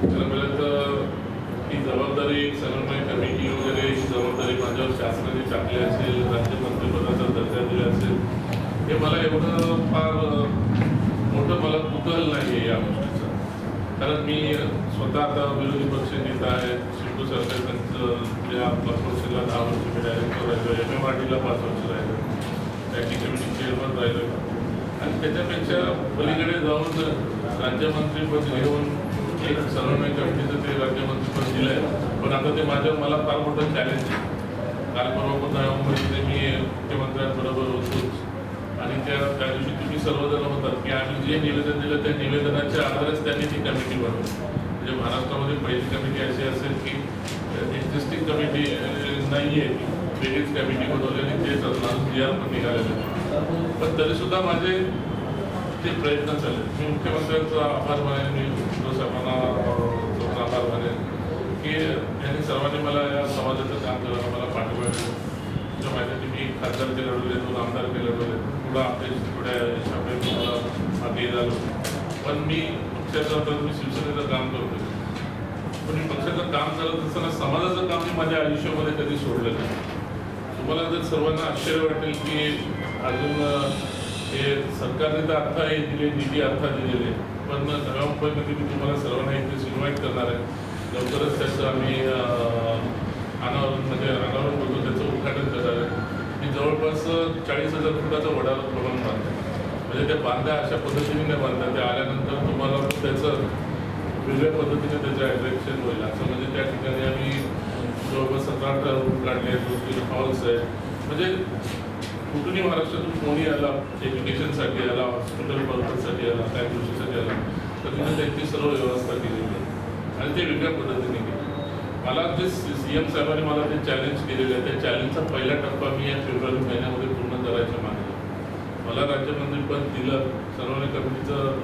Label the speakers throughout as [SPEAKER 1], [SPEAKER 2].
[SPEAKER 1] खरं ही जबाबदारी समन्वय कमिटी वगैरे ही जबाबदारी माझ्यावर शासनाने टाकली असेल राज्यमंत्रिपदाचा दर्जा दिला असेल हे मला एवढं फार मोठं मला कुतूहल नाही आहे या गोष्टीचं. कारण मी स्वतः आता विरोधी पक्ष नेता आहे शिंदू सरकार त्यांचं ज्या दहा वर्ष मी डायरेक्टर राहिलो एम. एम. आर. डीला पाच वर्ष राहिलो बँकिंग कमिटी चेअरमन राहिलो आणि त्याच्यापेक्षा पलीकडे जाऊन राज्यमंत्रीपद घेऊन एक समन्वय कमिटीचं ते राज्यमंत्रीपद दिलं आहे पण आता ते माझ्या मला फार मोठं चॅलेंज आहे. काल परवा पण नोव्हेंबरमध्ये मी मुख्यमंत्र्यांबरोबर होतोच. आणि त्या त्या दिवशी तुम्ही सर्वजण होतात की आम्ही जे निवेदन दिलं त्या निवेदनाच्या आधारेच त्यांनी ती कमिटी बनवली. म्हणजे महाराष्ट्रामध्ये पहिली कमिटी अशी असेल की एक्झिस्टिंग कमिटी नाही आहे ती वेगळीच कमिटी बनवली आणि तेच असणार जी आर पण निघालेले. पण तरीसुद्धा माझे ते प्रयत्न चालले. मी मुख्यमंत्र्यांचा आभार मानेन मी हिंदू साहेबांना आभार मानेन की त्यांनी सर्वांनी मला या समाजाचं काम करायला मला पाठिंबा दिला तुमच्या माहिती मी खासदार केलं लढवले दोन आमदार केलं लढवले. पुढं आपल्या थोड्या शापेत मला मागे झालो. पण मी पक्षाचं आता मी शिवसेनेचं काम करतो पण मी पक्षाचं काम करत असताना समाजाचं काम मी माझ्या आयुष्यामध्ये कधी सोडलं नाही. तुम्हाला जर सर्वांना आश्चर्य वाटेल की अजून हे सरकारने तर अर्थ हे दिले निधी अर्थ दिलेले. पण नव्या मुंबईमध्ये मी तुम्हाला सर्वांना इथे इन्व्हाइट करणार आहे. लवकरच त्याचं आम्ही अनावरण म्हणजे अनावरण बोलतो त्याचं उद्घाटन करणार आहे. मी जवळपास चाळीस हजार फुटाचा वडा प्रमाण बांधतो. म्हणजे त्या बांधा अशा पद्धतीने नाही बांधतात ते आल्यानंतर तुम्हाला त्याचं वेगळ्या पद्धतीने त्याचं ॲड्रेक्शन होईल. असं म्हणजे त्या ठिकाणी आम्ही जवळपास सतरा अठरा रूम काढले आहेत दोन तीन हॉल्स आहेत. म्हणजे कुठूनही महाराष्ट्रातून कोणी आला एज्युकेशनसाठी आला हॉस्पिटल पर्पजसाठी आला काय गोष्टीसाठी आला तर तिथे त्यांची सर्व व्यवस्था केलेली आहे. आणि ते वेगळ्या पद्धतीने केली. मला जे सी एम साहेबांनी मला जे चॅलेंज केलेलं आहे त्या चॅलेंजचा पहिला टप्पा मी या फेब्रुवारी महिन्यामध्ये पूर्ण करायचं मानलं. मला राज्यमंत्रीपद दिलं सर्वांनी कमिटीचं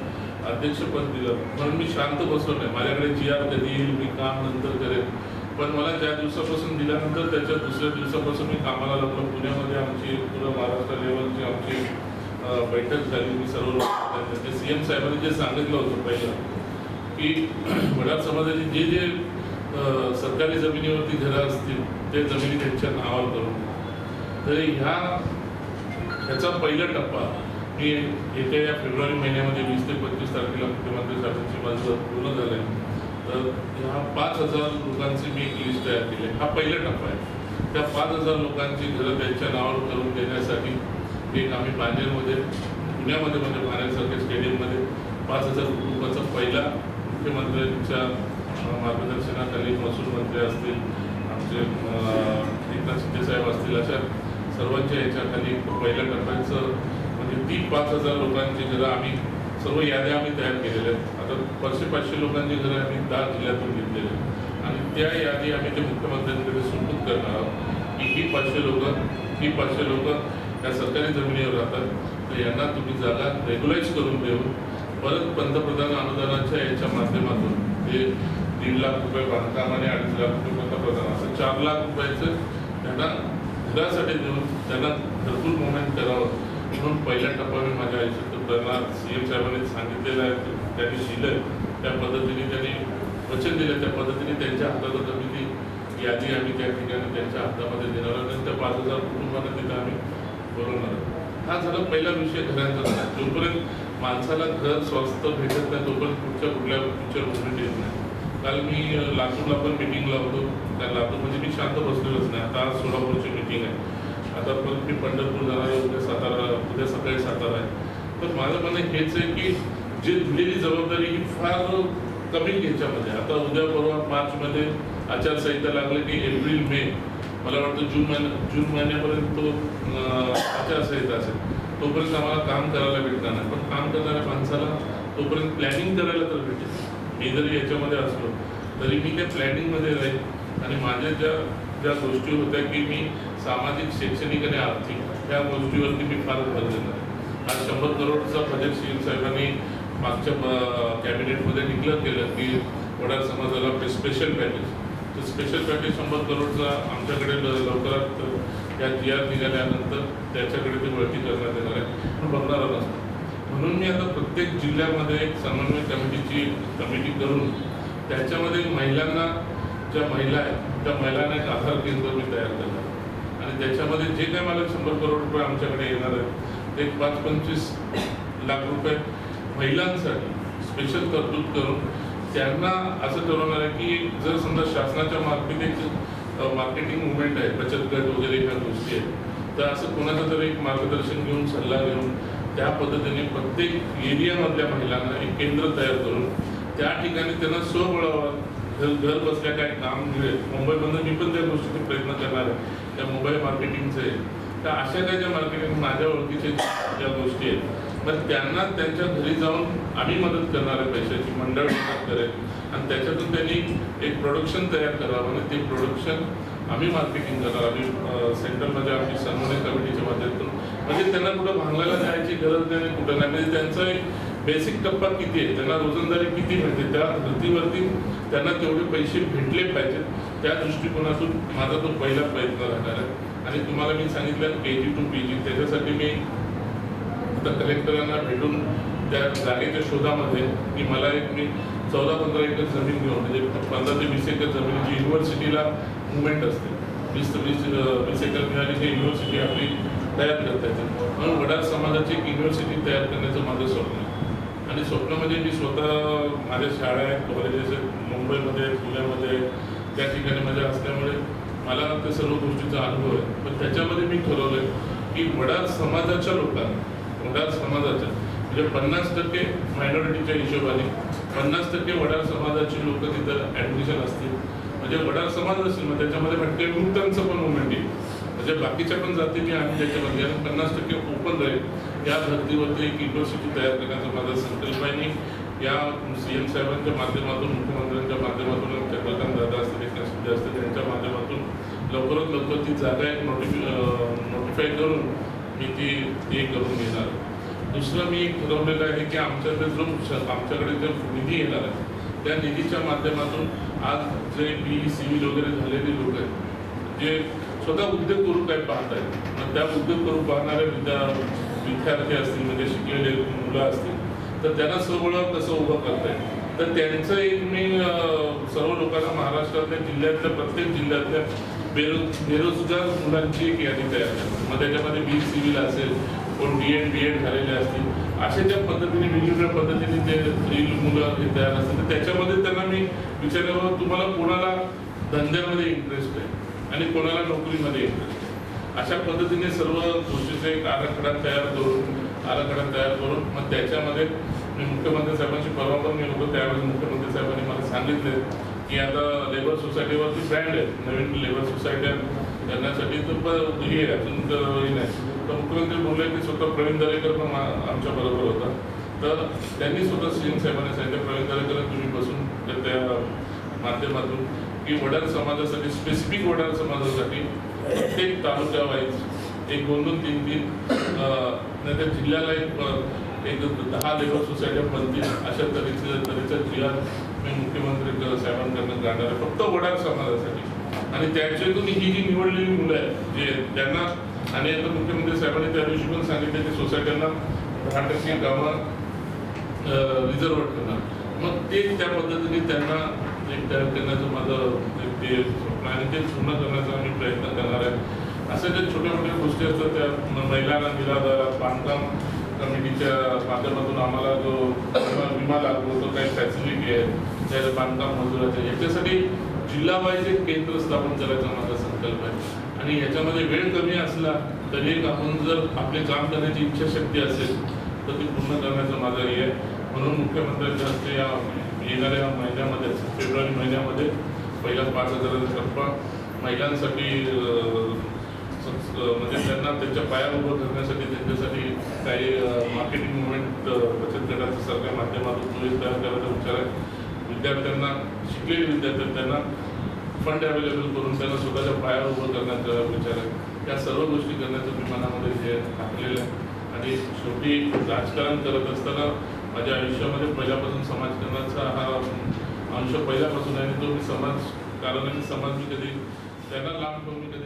[SPEAKER 1] अध्यक्षपद दिलं म्हणून मी शांत बसलो नाही. माझ्याकडे जी आर कधी येईल मी काम नंतर करेन. पण मला ज्या दिवसापासून दिल्यानंतर त्याच्या दुसऱ्या दिवसापासून मी कामाला लागलो. पुण्यामध्ये आमची पूर्ण महाराष्ट्र लेवलची आमची बैठक झाली. मी सर्व ते सी एम साहेबांनी जे सांगितलं होतं पहिलं की वडार समाजाचे जे जे सरकारी जमिनीवरती घरं असतील ते जमिनी त्यांच्या नावावर करून तर ह्या ह्याचा पहिला टप्पा मी येत्या या फेब्रुवारी महिन्यामध्ये वीस ते पंचवीस तारखेला मुख्यमंत्री साहेबांची माझं पूर्ण झालं आहे तर ह्या पाच हजार लोकांची मी एक लिस्ट तयार केली. हा पहिला टप्पा आहे. त्या पाच हजार लोकांची घरं त्यांच्या नावावर करून देण्यासाठी एक आम्ही बांदेरमध्ये पुण्यामध्ये म्हणजे बांदेरसारख्या स्टेडियममध्ये पाच हजार कुटुंबाचा पहिला मुख्यमंत्र्यांच्या मार्गदर्शनाखाली महसूल मंत्री असतील आमचे एकनाथ शिंदेसाहेब असतील अशा सर्वांच्या याच्याखाली पहिल्या टप्प्याचं म्हणजे ती पाच हजार लोकांची घरं आम्ही सर्व याद्या आम्ही तयार केलेल्या आहेत. आता पाचशे पाचशे लोकांची घरं आम्ही दहा जिल्ह्यातून घेतलेल्या आहेत. आणि त्या यादी आम्ही ते मुख्यमंत्र्यांकडे सुपूत करणार आहोत की ही पाचशे लोकं ही पाचशे लोकं या सरकारी जमिनीवर राहतात. तर यांना तुम्ही जागा रेग्युलाइज करून देऊन परत पंतप्रधान अनुदानाच्या याच्या माध्यमातून जे दीड लाख रुपये बांधकाम आणि अडीच लाख रुपये पंतप्रधान असं चार लाख रुपयाचं त्यांना घरासाठी देऊन त्यांना घरकुल मुवमेंट करावं म्हणून पहिला टप्पा मी माझ्या आयुष्यात त्यांना सी एम साहेबांनी सांगितलेलं आहे त्यांनी शिलं त्या पद्धतीने त्यांनी वचन दिलं त्या पद्धतीने त्यांच्या हातात कमी ती यादी आम्ही त्या ठिकाणी त्यांच्या हातामध्ये देणार आणि त्या पाच हजार कुटुंबांना तिथं आम्ही बोलवणार हा झाला पहिला विषय घरांचा झाला. जोपर्यंत माणसाला घर स्वस्त भेटत नाही तोपर्यंत कुठच्या कुठल्या फ्युचर मुवमेंट येत नाही. काल मी लातूरला पण मिटिंगला होतो. त्या लातूर म्हणजे मी शांत बसलेलोच नाही. आता आज सोलापूरची मिटिंग आहे. आता परत मी पंढरपूर जाणार आहे. उद्या सातारा उद्या सकाळी सातारा आहे. तर माझं म्हणणं हेच आहे की जे दिलेली जबाबदारी ही फार कमी ह्याच्यामध्ये आता उद्या परवा मार्चमध्ये आचारसंहिता लागली की एप्रिल मे. मला वाटतं जून महिन्या जून महिन्यापर्यंत तो आचारसंहिता असेल. तोपर्यंत आम्हाला काम करायला भेटणार नाही. पण काम करणाऱ्या माणसाला तोपर्यंत प्लॅनिंग करायला तर भेटेल. मी जरी याच्यामध्ये असलो तरी मी त्या प्लॅनिंगमध्ये राहील. आणि माझ्या ज्या ज्या गोष्टी होत्या की मी सामाजिक शैक्षणिक आणि आर्थिक त्या गोष्टीवरती मी फार भर देणार आहे. शंभर करोडचा बजेट सी साहेबांनी मागच्या कॅबिनेटमध्ये डिक्लेअर केलं की वडार समाजाला स्पेशल पॅकेज तर स्पेशल पॅकेज शंभर करोडचा आमच्याकडे लवकरात या जी आर निघाल्यानंतर त्याच्याकडे ते वळती करण्यात येणार आहे. पण बघणारा नसतो म्हणून मी आता प्रत्येक जिल्ह्यामध्ये एक समन्वय कमिटीची कमिटी करून त्याच्यामध्ये महिलांना ज्या महिला आहेत त्या महिलांना एक आधार केंद्र मी तयार केलं आणि त्याच्यामध्ये जे काही मला शंभर करोड रुपये आमच्याकडे येणार आहेत एक पाच पंचवीस लाख रुपये महिलांसाठी स्पेशल तरतूद करून त्यांना असं ठरवणार आहे की जर समजा शासनाच्या मार्फत एक मार्केटिंग मुवमेंट आहे बचत गट वगैरे ह्या गोष्टी आहेत तर असं कोणाचं तरी एक मार्गदर्शन घेऊन सल्ला घेऊन त्या पद्धतीने प्रत्येक एरियामधल्या महिलांना एक केंद्र तयार करून त्या ठिकाणी त्यांना स्वबळावर घर घर बसल्या काय काम मिळेल. मुंबईमधून मी पण त्या गोष्टीचे प्रयत्न करणार आहे. त्या मोबाईल मार्केटिंगचे तर अशा काही ज्या मार्केटिंग माझ्या ओळखीचे ज्या गोष्टी आहेत मग त्यांना त्यांच्या घरी जाऊन आम्ही मदत करणार आहे पैशाची मंडळ मदत करेल. आणि त्याच्यातून त्यांनी एक प्रोडक्शन तयार करावं आणि ते प्रोडक्शन आम्ही मार्केटिंग करणार. आम्ही सेंटरमध्ये आमची समन्वय कमिटीच्या माध्यमातून. म्हणजे त्यांना कुठं भांगलायला जायची गरज नाही कुठं नाही. म्हणजे त्यांचा एक बेसिक टप्पा किती आहे? त्यांना रोजंदारी किती मिळते त्या धर्तीवरती त्यांना तेवढे पैसे भेटले पाहिजेत. त्या दृष्टिकोनातून माझा तो पहिला प्रयत्न राहणार आहे. आणि तुम्हाला मी सांगितलं के जी टू पी जी त्याच्यासाठी मी आता कलेक्टरांना भेटून त्या जागेच्या शोधामध्ये की मला एक मी चौदा पंधरा एकर जमीन घेऊन म्हणजे पंधरा ते वीस एकर जमिनीची युनिव्हर्सिटीला मुवमेंट असते. वीस ते वीस वीस एकर मिळाली की युनिव्हर्सिटी आपली तयार करता येते. म्हणून वडार समाजाची एक युनिव्हर्सिटी तयार करण्याचं माझं स्वप्न आहे. आणि स्वप्न म्हणजे मी स्वतः माझ्या शाळा आहेत कॉलेजेस आहेत मुंबईमध्ये पुण्यामध्ये त्या ठिकाणी माझ्या असल्यामुळे मला त्या सर्व गोष्टीचा अनुभव आहे. पण त्याच्यामध्ये मी ठरवलं की वडार समाजाच्या लोकांना वडार समाजाच्या म्हणजे पन्नास टक्के मायनॉरिटीच्या हिशोबाने पन्नास टक्के वडार समाजाची लोक तिथं ॲडमिशन असतील. म्हणजे वडार समाज असेल मग त्याच्यामध्ये भटके मुक्तांचं पण मुवमेंट येईल. म्हणजे बाकीच्या पण जातीने आम्ही त्याच्यामध्ये आणि पन्नास टक्के ओपन राहील. या धर्तीवरती एक युनिव्हर्सिटी तयार करण्याचा माझा संकल्प आहे. आणि या सी एम साहेबांच्या माध्यमातून मुख्यमंत्र्यांच्या माध्यमातून चंद्रकांत दादा असतील एकनाथ शिंदे असतील त्यांच्या माध्यमातून लवकरात लवकर ती जागा एक नोटिफि नोटिफाय करून मी ती हे करून घेणार. दुसरं मी एक ठरवलेलं आहे की आमच्याकडे जो आमच्याकडे जो निधी येणार आहे त्या निधीच्या माध्यमातून आज जे बी सिव्हिल वगैरे झालेले लोक आहेत जे स्वतः उद्योग करू काय पाहत आहेत मग त्या उद्योग करू पाहणारे विद्या विद्यार्थी असतील म्हणजे शिकलेले मुलं असतील तर त्यांना सगळं कसं उभं करता येईल तर त्यांचं एक मी सर्व लोकांना महाराष्ट्रातल्या जिल्ह्यातल्या प्रत्येक जिल्ह्यातल्या बेरो बेरोजगार मुलांची एक यादी तयार करतो मग त्याच्यामध्ये बी सिव्हिल असेल कोण बी एड बी एड झालेले असतील अशा ज्या पद्धतीने वेगवेगळ्या पद्धतीने ते स्त्री मुलं हे तयार असतील तर त्याच्यामध्ये त्यांना मी विचारलं तुम्हाला कोणाला धंद्यामध्ये इंटरेस्ट आहे आणि कोणाला नोकरीमध्ये इंटरेस्ट आहे? अशा पद्धतीने सर्व गोष्टीचा एक आराखडा तयार करून आराखडा तयार करून मग त्याच्यामध्ये मी मुख्यमंत्री साहेबांशी परवा पण गेलो होतो त्यावेळेस मुख्यमंत्री साहेबांनी मला सांगितले की आता लेबर सोसायटीवरती ब्रँड आहे. नवीन लेबर सोसायट्या करण्यासाठी तर हे आहे, अजून तर हे नाही. तर मुख्यमंत्री बोलले की स्वतः प्रवीण दरेकर पण आमच्या बरोबर होता. तर त्यांनी स्वतः सीएम साहेबांनी सांगितलं प्रवीण दरेकर तुम्ही बसून त्या- त्या माध्यमातून की वडार समाजासाठी स्पेसिफिक वडार समाजासाठी प्रत्येक तालुक्या वाईज एक दोन दोन तीन तीन नाही तर जिल्ह्याला एक एक दहा लेबर सोसायट्या बनतील अशा तऱ्हेच्या तऱ्हेचा जिल्हा मी मुख्यमंत्री साहेबांकडनं जाणार आहे फक्त वडार समाजासाठी. आणि त्याच्यातून ही जी निवडलेली मुलं आहेत जे त्यांना आणि आता मुख्यमंत्री साहेबांनी त्या दिवशी पण सांगितलं की सोसायट्यांना दहा टक्के गावं रिझर्व करणार. मग ते त्या पद्धतीने त्यांना एक तयार करण्याचं माझं ते स्वप्न आणि ते पूर्ण करण्याचा आम्ही प्रयत्न करणार आहे. अशा ज्या छोट्या मोठ्या गोष्टी असतात त्या महिलांना दिला बांधकाम कमिटीच्या माध्यमातून आम्हाला जो विमा- विमा लागू होतो काही फॅसिलिटी आहे त्याचं बांधकाम मजुराचं याच्यासाठी जिल्हा वाईज एक केंद्र स्थापन करायचा माझा संकल्प आहे. आणि याच्यामध्ये वेळ कमी असला तरी एक आपण जर आपले काम करण्याची इच्छाशक्ती असेल तर ती पूर्ण करण्याचा माझा हे आहे. म्हणून मुख्यमंत्र्यांच्या हस्ते या येणाऱ्या महिन्यामध्ये फेब्रुवारी महिन्यामध्ये पहिला पाच हजाराचा टप्पा महिलांसाठी म्हणजे त्यांना त्यांच्या पायावर उभं करण्यासाठी त्यांच्यासाठी काही मार्केटिंग मुवमेंट बचत गटाचं सरकार माध्यमातून तयार करायचा विचार आहे. विद्यार्थ्यांना शिकलेले विद्यार्थी त्यांना फंड अवेलेबल करून त्यांना स्वतःच्या पायावर उभं करण्याचा विचार आहे. या सर्व गोष्टी करण्याचं मी मनामध्ये जे टाकलेलं आहे. आणि शेवटी राजकारण करत असताना माझ्या आयुष्यामध्ये पहिल्यापासून समाजकारणाचा हा अंश पहिल्यापासून आहे तो मी समाजकारण आणि समाज मी कधी त्यांना लांब ठेवून मी कधी